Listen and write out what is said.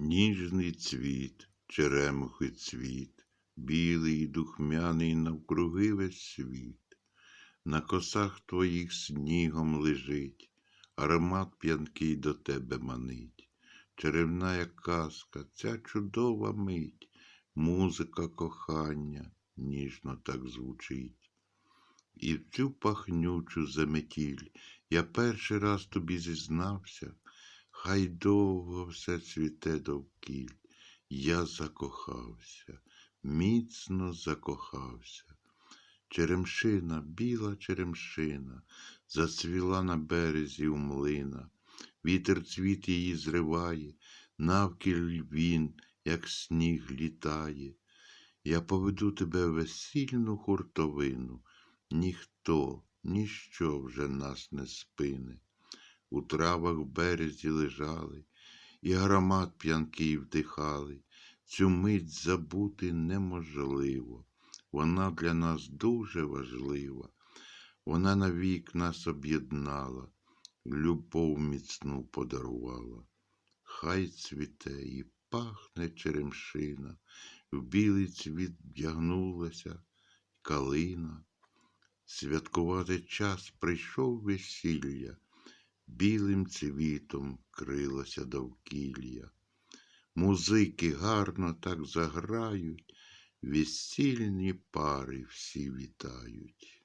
Ніжний цвіт, черемухи цвіт, білий, духмяний навкруги весь світ. На косах твоїх снігом лежить, аромат п'янкий до тебе манить. Черевна казка, ця чудова мить, музика кохання ніжно так звучить. І в цю пахнючу заметіль я перший раз тобі зізнався, хай довго все цвіте довкіль. Я закохався, міцно закохався. Черемшина, біла черемшина, зацвіла на березі у млина. Вітер цвіт її зриває, навкіль він, як сніг, літає. Я поведу тебе в весільну хуртовину, ніхто, ніщо вже нас не спине. У травах в березі лежали, і аромат п'янкий вдихали. Цю мить забути неможливо. Вона для нас дуже важлива. Вона навік нас об'єднала, любов міцну подарувала. Хай цвіте і пахне черемшина, в білий цвіт вдягнулася калина. Святкувати час прийшов весілля, білим цвітом крилося довкілля. Музики гарно так заграють, весільні пари всі вітають.